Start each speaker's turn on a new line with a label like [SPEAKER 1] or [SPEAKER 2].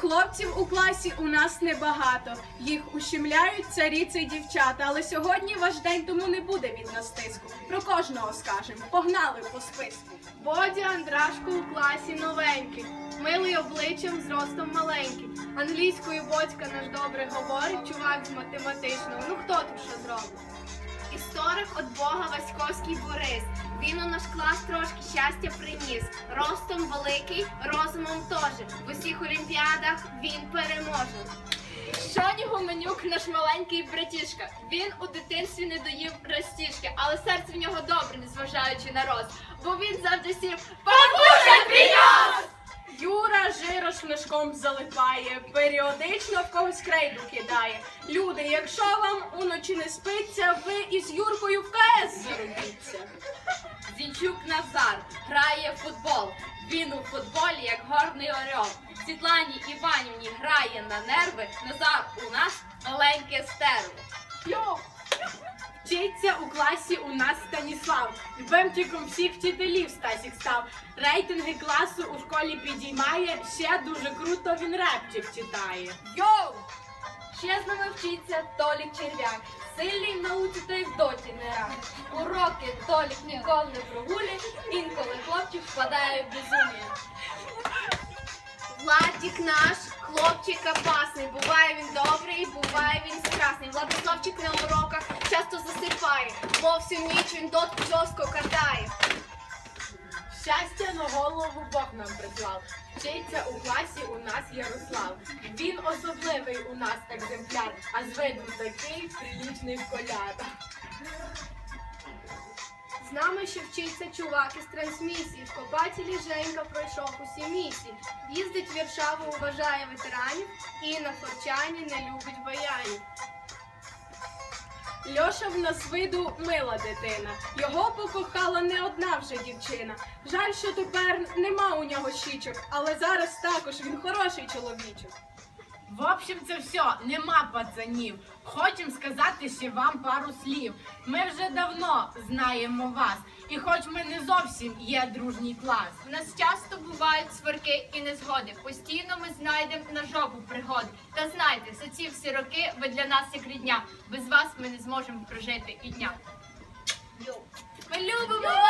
[SPEAKER 1] Хлопців у класі у нас небагато. Їх ущемляють царіці й дівчата. Але сьогодні ваш день, тому не буде від нас тиску. Про кожного скажем. Погнали по списку.
[SPEAKER 2] Бодя Андрашко у класі новенький, милий обличчям, зростом маленький. Англійською Бодька наш добре говорить, чувак з математичного. Ну хто тут що зробить?
[SPEAKER 3] Історик от Бога Васьковський Борис. Він у наш клас трошки щастя приніс. Ростом великий, розумом теж. В усіх олімпіадах він переможе.
[SPEAKER 2] Шоні Гуменюк наш маленький братішка. Він у дитинстві не доїв ростішки, але серце в нього добре, незважаючи на рост. Бо він завжди сів покушать принес!
[SPEAKER 1] Юра жирош мешком залипає, періодично в когось крейду кидає. Люди, якщо вам уночі не спиться, ви із Юркою в КС зарубіться.
[SPEAKER 2] Зінчук Назар грає в футбол. Він у футболі як горний орел. Світлані Іванівні грає на нерви. Назар у нас маленьке стерво.
[SPEAKER 1] Йо! Вчиться у класі у нас Станіслав. Бемтіком всіх вчителів Стасік став. Рейтинги класу у школі підіймає. Ще дуже круто він репчик читає.
[SPEAKER 2] Йоу! Ще з нами вчиться Толік Черв'як. Сильний в науці та й в доті не рак. Уроки Толік ніколи не прогулює, інколи хлопчик впадає в безум'я.
[SPEAKER 3] Владик наш, хлопчик опасний. Буває він добрий, буває він страшний. Владиславчик на уроках часто засипає, бо всю ніч він жорстко катає.
[SPEAKER 1] Щастя на голову Бог нам прислав. Вчиться у класі у нас Ярослав. Він особливий у нас екземпляр, а з виду такий прилічний коляда.
[SPEAKER 2] З нами ще вчиться чувак із трансмісії. В Копателі Женька пройшов усі місії. Їздить в Варшаву, вважає ветеранів і на Форчані не любить баянів.
[SPEAKER 1] Льоша в нас виду мила дитина. Його покохала не одна вже дівчина. Жаль, що тепер нема у нього щічок, але зараз також він хороший чоловічок.
[SPEAKER 4] В общем, це все, нема пацанів. Хочемо сказати ще вам пару слів. Ми вже давно знаємо вас, і хоч ми не зовсім є дружній клас.
[SPEAKER 2] У нас часто бувають сварки і незгоди. Постійно ми знайдемо на жопу пригоди. Та знайте, за ці всі роки ви для нас як рідня. Без вас ми не зможемо прожити і дня. Ми любимо вас!